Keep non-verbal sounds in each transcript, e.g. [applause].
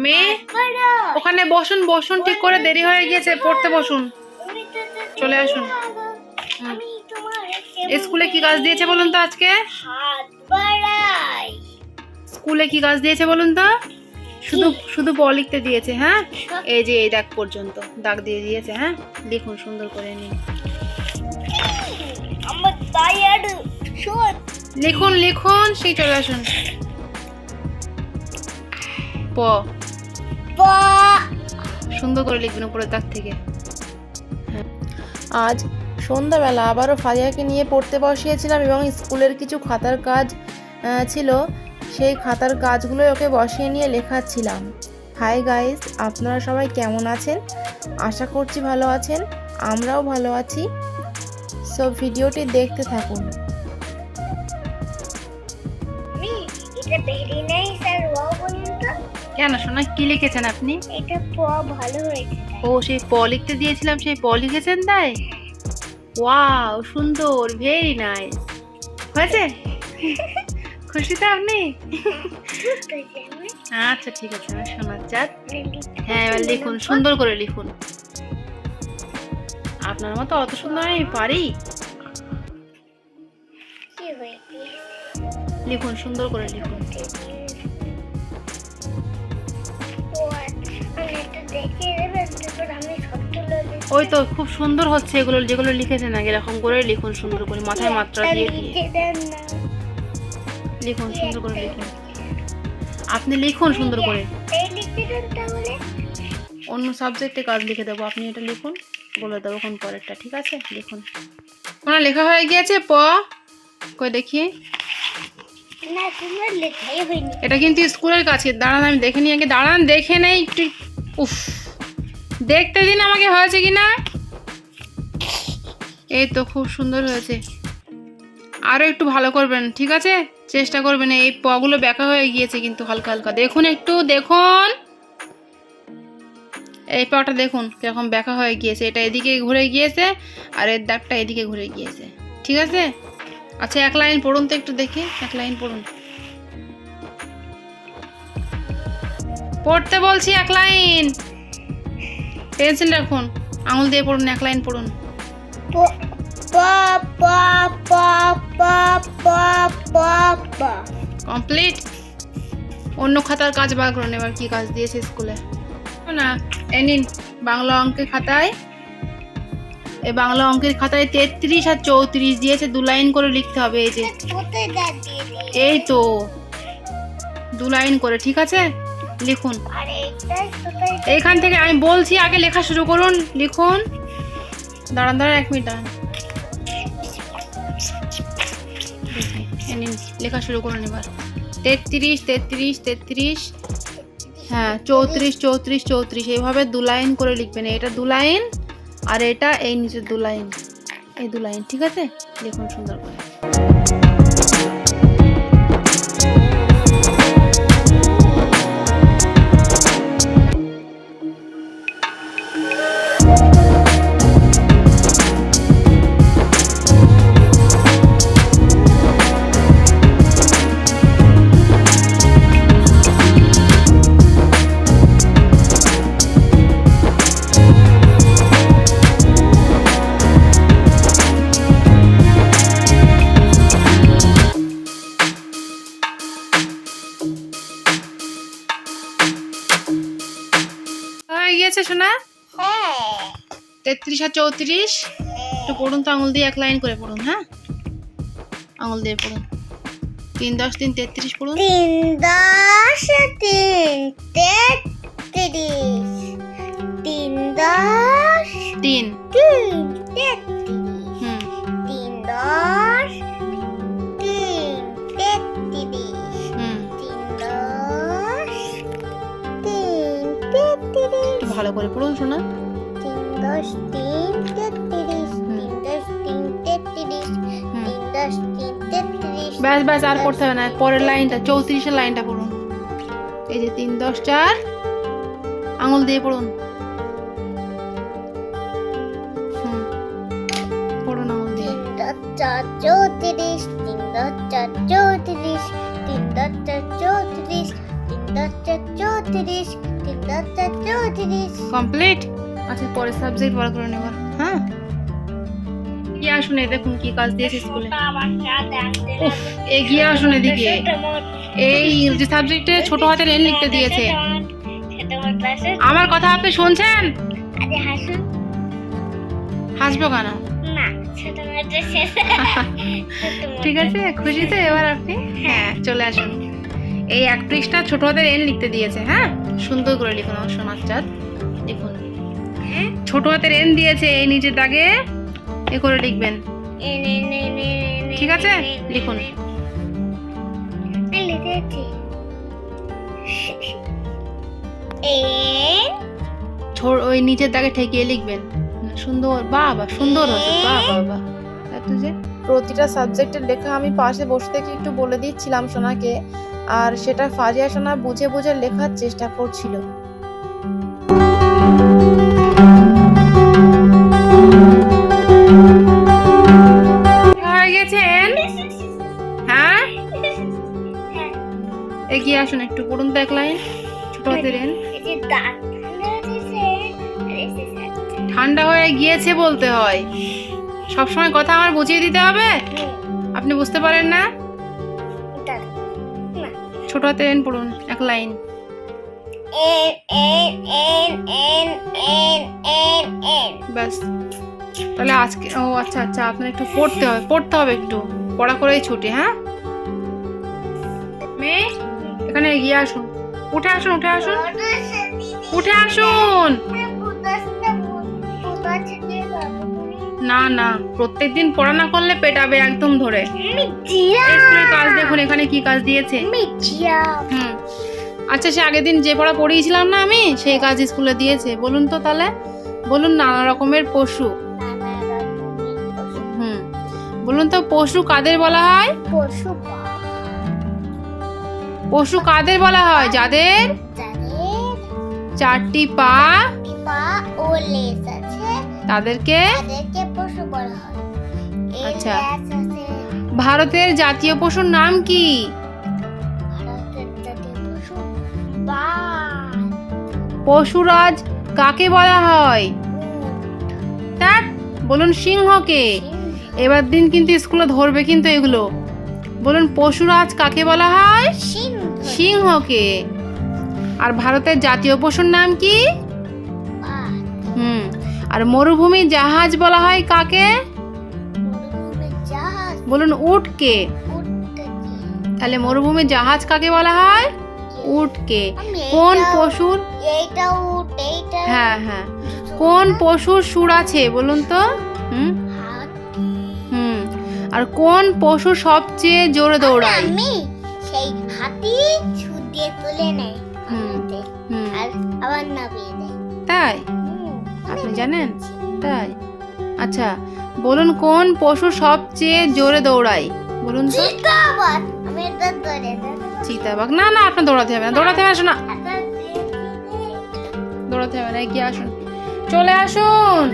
আমি ওখানে বসুন বসুন, ঠিক করে দেরি হয়ে গিয়েছে, পড়তে বসুন। চলে আসুন। স্কুলে কি কাজ দিয়েছে বলুন তো আজকে? স্কুলে কি কাজ দিয়েছে বলুন তো? শুধু শুধু প লিখতে দিয়েছে হ্যাঁ? এই যে এই দাগ পর্যন্ত, দাগ দিয়ে দিয়েছে হ্যাঁ? লিখুন, সুন্দর করে নিন। লিখুন লিখুন, সেই চলে আসুন। পা। সুন্দর করে লিখবেন উপরের দাগ থেকে। আজ সন্ধ্যাবেলা আবারও ফারিয়াকে নিয়ে পড়তে বসিয়েছিলাম এবং স্কুলের কিছু খাতার কাজ ছিল। সেই খাতার কাজগুলো ওকে বসিয়ে নিয়ে লেখাচ্ছিলাম। হাই গাইস আপনারা সবাই কেমন আছেন? আশা করছি ভালো আছেন আমরাও ভালো আছি। সো ভিডিওটি দেখতে থাকুন। এটা ভেরি কেন শোনা কি লিখেছেন আপনি? এটা প ভালো হয়েছে। ও সেই প লিখতে দিয়েছিলাম সেই প লিখেছেন তাই? ওয়াও সুন্দর ভেরি নাইস হয়েছে? খুশি তো আপনি? আচ্ছা ঠিক আছে আমার শোনার চাঁদ হ্যাঁ এবার লিখুন সুন্দর করে লিখুন। আপনার মতো অত সুন্দর আমি পারি। লিখুন সুন্দর করে লিখুন। ওই তো খুব সুন্দর হচ্ছে এগুলো, যেগুলো লিখেছেন আগে, এরকম করে লিখুন সুন্দর করে, মাথায় মাত্রা দিয়ে লিখুন সুন্দর করে লিখুন। আপনি লিখুন সুন্দর করে। অন্য সাবজেক্টে কাজ লিখে দেবো, আপনি এটা লিখুন, বলে দেবো কোন পরেরটা, ঠিক আছে? লিখুন। ওনার লেখা হয়ে গিয়েছে, প। কই দেখি। এটা কিন্তু স্কুলের কাছে, দাঁড়ান, আমি দেখে নিই, আগে দাঁড়ান, দেখে নেই উফ। দেখতে দিন আমাকে হয়েছে কি না এই তো খুব সুন্দর হয়েছে। আরও একটু ভালো করবেন, ঠিক আছে? চেষ্টা করবেন, এই পগুলো ব্যাকা হয়ে গিয়েছে কিন্তু হালকা হালকা। দেখুন একটু, দেখুন। এই পাটা দেখুন, কীরকম ব্যাকা হয়ে গিয়েছে। এটা এদিকে ঘুরে গিয়েছে, আর এর দাগটা এদিকে ঘুরে গিয়েছে। ঠিক আছে? আচ্ছা এক লাইন পড়ুন তো একটু দেখি, এক লাইন পড়ুন। পড়তে বলছি এক লাইন। পেন্সিল রাখুন আঙুল দিয়ে পড়ুন এক লাইন পড়ুন। কমপ্লিট? অন্য খাতার কাজ বার করুন এবার কি কাজ দিয়েছে স্কুলে? না এই নিন বাংলা অঙ্কের খাতায়। এই বাংলা অঙ্কের খাতায় তেত্রিশ আর চৌত্রিশ দিয়েছে দু লাইন করে লিখতে হবে এই যে। এই তো দু লাইন করে ঠিক আছে? লিখুন। এইখান থেকে আমি বলছি আগে লেখা শুরু করুন লিখুন। দাঁড়ান দাঁড়ান এক মিনিট দাঁড়ান। লেখা শুরু করুন এবার। তেত্রিশ তেত্রিশ তেত্রিশ। হ্যাঁ চৌত্রিশ চৌত্রিশ চৌত্রিশ। এইভাবে দু লাইন করে লিখবেন। এটা দু লাইন আর এটা এই নিচে দু লাইন। এই দু লাইন ঠিক আছে? লিখুন সুন্দর করে। হয়ে সোনা? তেত্রিশ আর চৌত্রিশ। একটু পড়ুন তো আঙুল দিয়ে এক লাইন করে পড়ুন হ্যাঁ? আঙুল দিয়ে পড়ুন। তিন দশ তিন তেত্রিশ পড়ুন। তিন দশ তিন তেত্রিশ। তিন দশ তিন। তিন পড়ুন শোনা তিন দশ তিন তেত্রিশ তিন দশ তিন তেত্রিশ তিন দশ তিন তেত্রিশ। ব্যাস ব্যাস আর পড়তে হবে না। পরের লাইনটা চৌত্রিশের লাইনটা পড়ুন। এই যে তিন দশ চার আঙুল দিয়ে পড়ুন। হুম পড়ুন আঙুল দিয়ে। তিন দশ চার চৌত্রিশ তিন দশ চার চৌত্রিশ তিন দশ চার চৌত্রিশ তিন দশটা চৌত্রিশ তিন দশটা চৌত্রিশ কমপ্লিট আচ্ছা পরের সাবজেক্ট পড়া করে নেব। হ্যাঁ? এগিয়ে আসুন দেখুন কি কাজ দিয়েছে স্কুলে। এগিয়ে আসুন এদিকে। এই যে সাবজেক্টে ছোট হাতের এন লিখতে দিয়েছে। আমার কথা আপনি শুনছেন? হাসবো কেন? [laughs] ঠিক আছে খুশি তো এবার আপনি? হ্যাঁ চলে আসুন। এই এক পৃষ্ঠা ছোট হাতের এন লিখতে দিয়েছে হ্যাঁ? সুন্দর করে লিখুন আমার সোনার চাঁদ। লিখুন। ছোট হাতের এন দিয়েছে এই নিচের দাগে। এ করে লিখবেন। ঠিক আছে? লিখুন। ছো- ওই নিচের দাগে ঠেকিয়ে লিখবেন। সুন্দর বাবা সুন্দর হচ্ছে বাহ বাবা এত যে প্রতিটা সাবজেক্টের লেখা আমি পাশে বসে থেকে একটু বলে দিচ্ছিলাম সোনাকে। আর সেটা ফাজিয়া সোনা বুঝে বুঝে লেখার চেষ্টা করছিল। হয়ে এগিয়ে আসুন একটু, পড়ুন তো এক লাইন, ছোট দাঁত ঠান্ডা হয়ে গিয়েছে বলতে হয়। সব সময় কথা আমার বুঝিয়ে দিতে হবে? আপনি বুঝতে পারেন না। ছোট হাতে এন পড়ুন এক লাইন। ব্যাস। তাহলে আজকে ও আচ্ছা আচ্ছা আপনার একটু পড়তে হবে পড়তে হবে একটু। পড়া করেই ছুটি হ্যাঁ? মেয়ে এখানে এগিয়ে আসুন। উঠে আসুন উঠে আসুন। উঠে আসুন। না না প্রত্যেকদিন পড়া না করলে পেটাবে একদম ধরে। কাজ এখানে কি কাজ দিয়েছে? হুম। আচ্ছা সে আগের দিন যে পড়া পড়িয়েছিলাম না আমি সেই কাজ স্কুলে দিয়েছে। বলুন তো তাহলে। বলুন নানা রকমের পশু। হুম। বলুন তো পশু কাদের বলা হয়? পশু পশু কাদের বলা হয়? যাদের? চারটি পা। পা ও লেজ আছে তাদেরকে? তাদেরকে পশু বলা হয়। আচ্ছা। ভারতের জাতীয় পশুর নাম কি? পশুরাজ কাকে বলা হয়? তার বলুন সিংহকে। এবার দিন কিন্তু স্কুলে ধরবে কিন্তু এগুলো। বলুন পশুরাজ কাকে বলা হয়? সিংহ সিংহকে। আর ভারতের জাতীয় পশুর নাম কি? হুম আর মরুভূমি জাহাজ বলা হয় কাকে? বলুন উটকে। তাহলে মরুভূমি জাহাজ কাকে বলা হয়? উটকে। কোন পশুর? হ্যাঁ হ্যাঁ। কোন পশুর সুর আছে বলুন তো? হুম? হুম। আর কোন পশু সবচেয়ে জোরে দৌড়ায়? আমি সেই হাতি ছুট দিয়ে তুলে নেয় হুম। আর আবার নামিয়ে দেয় তাই? আপনি জানেন? তাই? আচ্ছা বলুন কোন পশু সবচেয়ে জোরে দৌড়ায়? বলুন তো। চিতাবাঘ। না না আপনার দৌড়াতে হবে না। দৌড়াতে হবে না। দিয়ে দিলে দৌড়াতে হবে না এগিয়ে আসুন। চলে আসুন।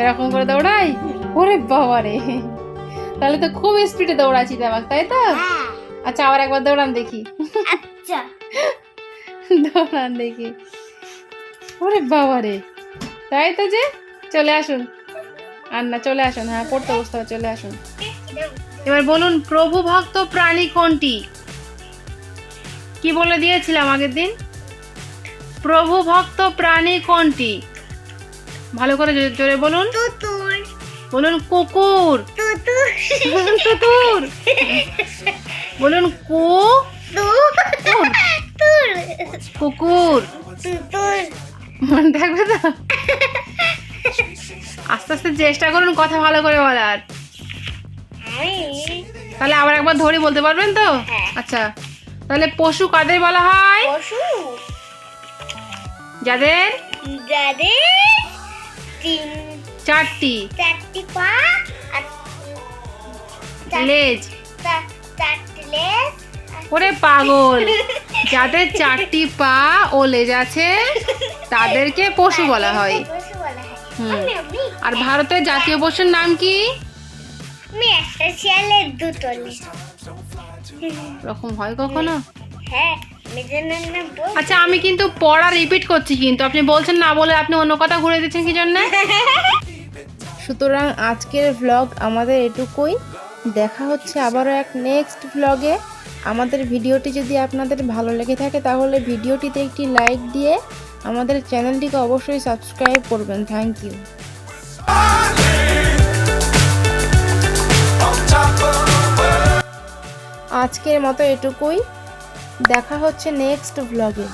এরকম করে দৌড়াই? ওরে বাবা রে। তাহলে তো খুব স্পিডে দৌড়ায় চিতাবাঘ তাই তো? হ্যাঁ, আচ্ছা আবার একবার দৌড়ান দেখি। আচ্ছা। দৌড়ান দেখি। ওরে বাবা রে। তাই তো যে চলে আসুন। আর না চলে আসুন। হ্যাঁ পড়তে বসতে হবে চলে আসুন। এবার বলুন প্রভু ভক্ত প্রাণী কোনটি? কি বলে দিয়েছিলাম আগের দিন? প্রভু ভক্ত প্রাণী কোনটি? ভালো করে জোরে- বলুন। বলুন কুকুর। তুতুর। বলুন কুকুর বলুন কু? কুকুর। তুতুর মনে থাকবে তো? আস্তে আস্তে চেষ্টা করুন কথা ভালো করে বলার। তাহলে আবার একবার ধরে বলতে পারবেন তো? হ্যাঁ। আচ্ছা তাহলে পশু কাদের বলা হয়? পশু। যাদের? যাদের তিন চারটি। চারটি পা লেজ। চারটি লেজ। ওরে পাগল। [laughs] যাদের চারটি পা ও লেজ আছে তাদেরকে পশু বলা হয়। পশু বলা হয়। হুম। আর ভারতের জাতীয় পশুর নাম কি? এরকম হয় কখনো? হ্যাঁ আচ্ছা আমি কিন্তু পড়া রিপিট করছি কিন্তু। আপনি বলছেন না বলে আপনি অন্য কথা ঘুরে দিচ্ছেন কি জন্য? [laughs] সুতরাং আজকের ভ্লগ আমাদের এটুকুই। দেখা হচ্ছে আবারও এক নেক্সট ভ্লগে আমাদের ভিডিওটি যদি আপনাদের ভালো লেগে থাকে, তাহলে ভিডিওটিতে একটি লাইক দিয়ে আমাদের চ্যানেলটিকে অবশ্যই সাবস্ক্রাইব করবেন। থ্যাংক ইউ আজকের মতো এটুকুই। দেখা হচ্ছে নেক্সট ভ্লগে